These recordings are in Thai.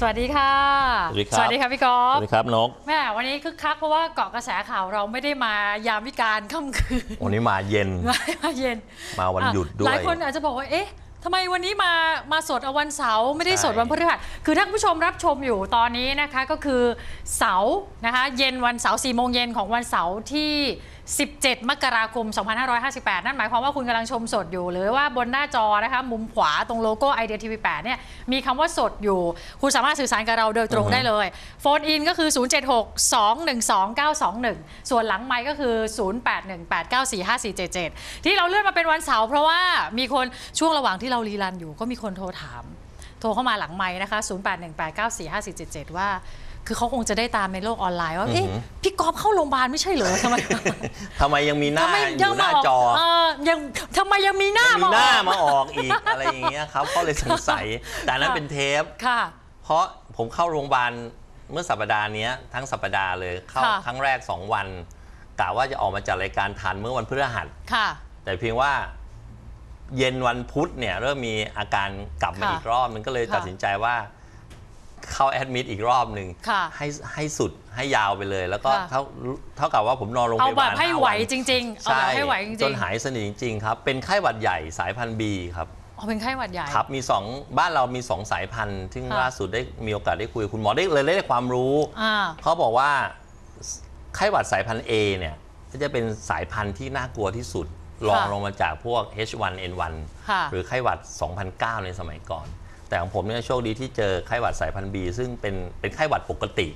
สวัสดีค่ะสวัสดีครับสวัสดีค่ะพี่กอสล์ฟวัสดีครับนกแม่วันนี้คึกคักเพราะว่าเกาะกระแสข่าวเราไม่ได้มายามวิการค่ำคืนวันนี้มาเย็นมามาเย็น มาวันหยุดด้วหลายยคนอาจจะบอกว่าเอ๊ะทำไมวันนี้มามาสดเอาวันเสาร์ไม่ได้สดวันพฤหัสคือถ้าคุณผู้ชมรับชมอยู่ตอนนี้นะคะก็คือเสาร์นะคะเย็นวันเสาร์4โมงเย็นของวันเสาร์ที่ 17 มกราคม 2558 นั่นหมายความว่าคุณกำลังชมสดอยู่ หรือว่าบนหน้าจอนะคะมุมขวาตรงโลโก้ไอเดียทีวี8เนี่ยมีคำว่าสดอยู่ คุณสามารถสื่อสารกับเราโดยตรงอือฮึได้เลยโฟนอินก็คือ 076-212-921 ส่วนหลังไมค์ก็คือ 0818945477 ที่เราเลื่อนมาเป็นวันเสาร์เพราะว่ามีคนช่วงระหว่างที่เรารีรันอยู่ก็มีคนโทรถาม โทรเข้ามาหลังไมค์นะคะ 0818945477 ว่า คือเขาคงจะได้ตามในโลกออนไลน์ว่าเอ๊ะอือหือพี่กอฟเข้าโรงพยาบาลไม่ใช่เหรอทำไมทำไมยังมีหน้าทำไมอยู่หน้าจอเออยังทำไมยังมีหน้ามีมาหน้าออกมาออกอีกอะไรอย่างเงี้ยครับเขาเลยสงสัย แต่อันนั้นเป็นเทปค่ะ เพราะผมเข้าโรงพยาบาลเมื่อสัปดาห์เนี้ยทั้งสัปดาห์เลยเข้าค่ะครั้งแรก 2 วันกะว่าจะออกมาจัดรายการทันเมื่อวันพฤหัสค่ะ แต่เพียงว่าเย็นวันพุธเนี่ยเริ่มมีอาการกลับมาค่ะอีกรอบนึงก็เลยค่ะตัดสินใจว่า เข้าแอดมิดอีกรอบหนึ่งค่ะให้ให้สุดให้ยาวไปเลย แล้วก็ค่ะ เท่าเท่ากับว่าผมนอนโรงพเอายาแบบาลบให้ห้าไหววันจริง ๆ เอาแบบให้ไหวจริงๆจนหายสนิทจริงๆครับ เป็นไข้หวัดใหญ่สายพันธุ์บีครับอ๋อเป็นไข้หวัดใหญ่ ครับมี2บ้านเรามี2สายพันธุ์ซึ่งค่ะ ล่าสุดได้มีโอกาสได้คุยกับคุณหมอได้เลยได้ความรู้ อ่า เขาบอกว่าไข้หวัดสายพันธุ์ A เนี่ยก็จะเป็นสายพันธุ์ที่น่ากลัวที่สุดรองค่ะลงมาจากพวก H1N1 ค่ะ หรือไข้หวัด 2009 ในสมัยก่อน แต่ของผมเนี่ยโชคดีที่เจอไข้หวัดสายพันธุ์ B ซึ่งเป็นเป็นไข้หวัดปกติ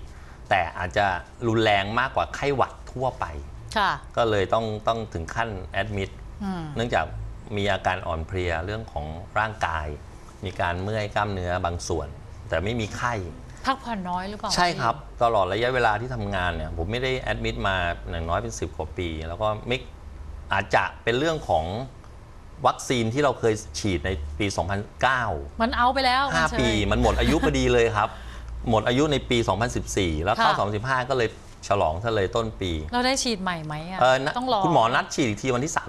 แต่อาจจะรุนแรงมากกว่าไข้หวัดทั่วไป ค่ะ ก็เลยต้องต้องถึงขั้นแอดมิดอืม เนื่องจากมีอาการอ่อนเพลียเรื่องของร่างกาย มีการเมื่อยกล้ามเนื้อบางส่วน แต่ไม่มีไข้ พักผ่อนน้อยหรือเปล่าใช่ครับ ตลอดระยะเวลาที่ทำงานเนี่ยผมไม่ได้แอดมิดมาอย่างน้อยเป็น 10 กว่าปี แล้วก็ไม่อาจจะเป็นเรื่องของ วัคซีนที่เราเคยฉีดในปี 2009 มันเอาไปแล้วมันเฉย5ปีมันหมดอายุพอดีเลยครับ หมดอายุในปี 2014 แล้วเข้าค่ะ2015 ก็เลยฉลองซะเลยต้นปีเราได้ฉีดใหม่ไหมอะเออนะต้องรอ คุณหมอนัดฉีดอีกทีวันที่ ค่ะ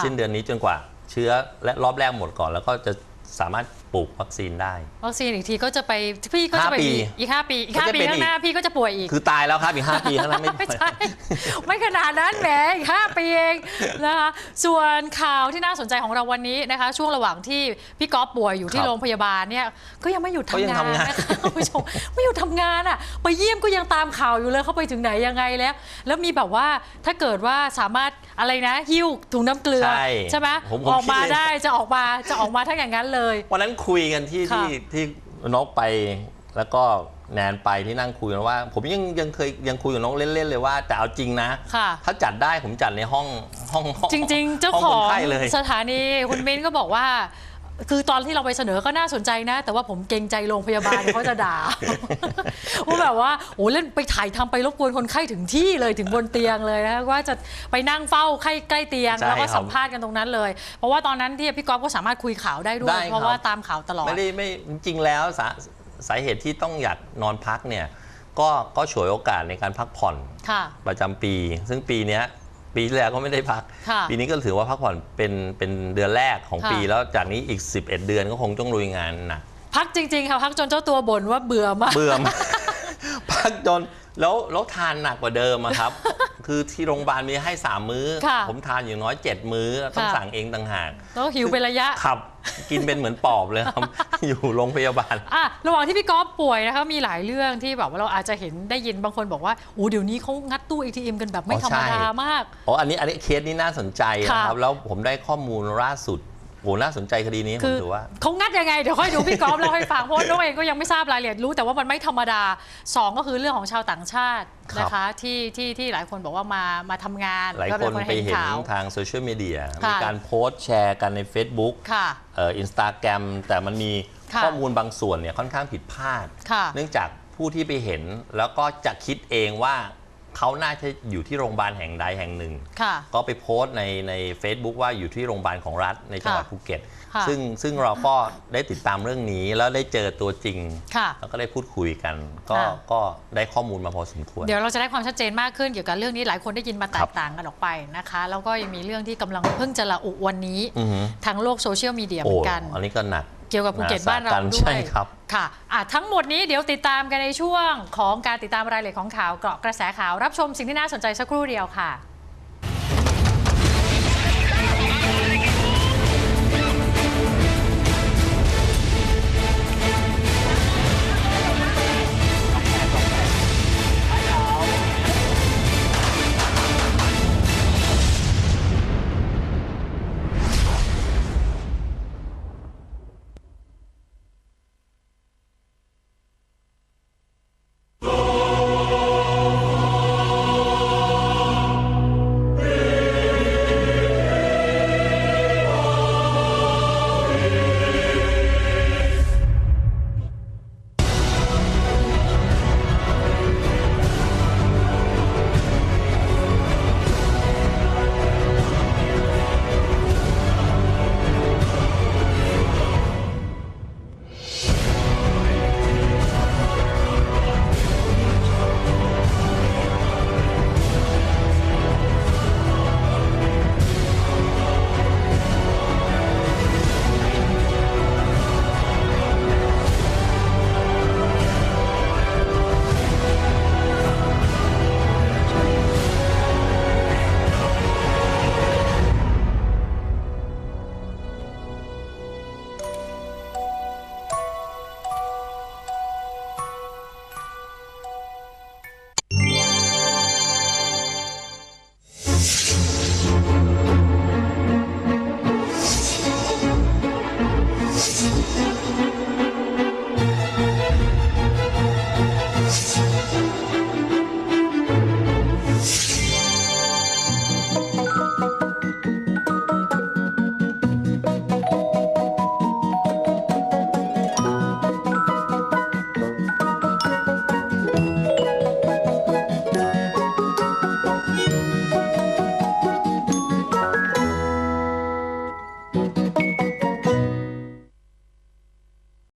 30 สิ้นเดือนนี้จนกว่า เชื้อและรอบแรกหมดก่อน แล้วก็จะสามารถ ปลูกวัคซีนได้ วัคซีนอีกทีก็จะไปพี่ก็จะไปห้าปีมีอีกห้าปีอีกห้าก็จะปีเป็นข้างหน้าอีก พี่ก็จะป่วยอีก คือตายแล้วครับอีก 5 ปีข้างหน้าไม่ ไม่ใช่ ไม่ขนาดนั้นแหมอีกห้าปีเองนะคะส่วนข่าวที่น่าสนใจของเราวันนี้นะคะ ช่วงระหว่างที่พี่ก๊อฟป่วยอยู่ที่ครับโรงพยาบาลเนี่ยก็ยังไม่หยุดก็ทำยังงานทำงาน นะคะคุณผู้ชมไม่หยุดทำงานอะไปเยี่ยมก็ยังตามข่าวอยู่เลยเขาไปถึงไหนยังไงแล้ว แล้วมีแบบว่าถ้าเกิดว่าสามารถอะไรนะหิ้วถุงน้ำเกลือใช่ไหมผมผมออกมาคิดเลย ได้จะออกมาจะออกมาทั้งอย่างนั้นเลย วันนั้นคุยกันที่ค่ะที่ที่นกไปแล้วก็แนนไปที่นั่งคุยกันว่า ผมยังยังเคยยังคุยกับนกเล่นๆเลยว่าแต่เอาจริงนะค่ะถ้าจัดได้ผมจัดในห้องห้องห้องจริง ๆ เจ้าห้ขคอนงไข้เลยสถานีคุณมิ้นก็บอกว่า คือตอนที่เราไปเสนอก็น่าสนใจนะ แต่ว่าผมเกรงใจโรงพยาบาลเดี๋ยวเขาจะด่าว่าแบบว่าโอ้เล่นไปถ่ายทำไปรบกวนคนไข้ถึงที่เลยถึงบนเตียงเลยนะว่าจะไปนั่งเฝ้าไข้ใกล้เตียงใช่แล้วก็ครับสัมภาษณ์กันตรงนั้นเลย เพราะว่าตอนนั้นที่พี่ก๊อฟก็สามารถคุยข่าวได้ด้วได้ยครับเพราะว่าตามข่าวตลอดไม่ได้ไม่จริงๆแล้วสาสาเหตุที่ต้องอยากนอนพักเนี่ยก็ก็ฉวยโอกาสในการพักผ่อนค่ะประจำปี ซึ่งปีเนี้ย ปีที่แล้วก็ไม่ได้พัก ค่ะปีนี้ก็ถือว่าพักผ่อนเป็นเป็นเดือนแรกของค่ะ ปี แล้วจากนี้อีก 11 เดือนก็คงต้องลุยงานหนัก พักจริง ๆ ค่ะ พักจนเจ้าตัวบ่นว่าเบื่อมาก เบื่อมาก พักจนแล้วแล้วทานหนักกว่าเดิมอะครับ คือที่โรงพยาบาลมีให้สามมื้อ ค่ะผมทานอย่างน้อยเจ็ดมื้อต้องค่ะ สั่งเองต่างหากแล้วหิวเป็นระยะ ขับ กินเป็นเหมือนปอบเลยครับ อยู่โรงพยาบาล อะระหว่างที่พี่ก๊อฟป่วยนะคะมีหลายเรื่องที่แบบว่าเราอาจจะเห็นได้ยินบางคนบอกว่าโอ้เดี๋ยวนี้เขางัดตู้ ATM กันแบบไม่อ๋อธรรมใช่ ดามาก อ๋ออันนี้อันนี้เคสนี้น่าสนใจนะครับแล้วผมได้ข้อมูลล่าสุด โหน่าสนใจคดีนี้ผคืมอถือว่า เขางัดยังไง เดี๋ยวค่อยดูพี่ก๊อฟเล่าให้ฟัง เพราะว่าน้องเองก็ยังไม่ทราบรายละเอียดรู้แต่ว่ามันไม่ธรรมดาสองก็คือเรื่องของชาวต่างชาติครับ นะคะที่ที่ที่หลายคนบอกว่ามามาทำงานหลายก็คนไปเห็นข่าว ทางโซเชียลมีเดียค่ะ มีการโพสต์แชร์กันใน Facebook ค่ะ เอ่อินสตาแกรมแต่มันมีค่ะข้อมูลบางส่วนเนี่ยค่อนข้างผิดพลาด ค่ะเนื่องจากผู้ที่ไปเห็นแล้วก็จะคิดเองว่า เขาน่าจะอยู่ที่โรงพยาบาลแห่งใดแห่งหนึ่ง ค่ะ ก็ไปโพสต์ในใน Facebook ว่าอยู่ที่โรงพยาบาลของรัฐในจังหวัดค่ะภูเก็ต ค่ะ ซึ่งซึ่งเราก็ได้ติดตามเรื่องนี้แล้วได้เจอตัวจริง ค่ะ แล้วก็ได้พูดคุยกัน ก็ค่ะ ก็ได้ข้อมูลมาพอสมควร เดี๋ยวเราจะได้ความชัดเจนมากขึ้นเกี่ยวกับเรื่องนี้หลายคนได้ยินมาแตครักบต่างกันออกไปนะคะ แล้วก็ยังมีเรื่องที่กำลังเพิ่งจะระอุวันนี้ อือหือทางโลกโซเชียลมีเดียเหโอ้มือนกัน อันนี้ก็หนักเกี่ยวกับภูเก็ตบ้านเราสากันด้วใช่ยครับ ค่ะะทั้งหมดนี้เดี๋ยวติดตามกันในช่วงของการติดตามรายละเอียดของข่าวเกาะกระแสข่าวรับชมสิ่งที่น่าสนใจสักครู่เดียวค่ะ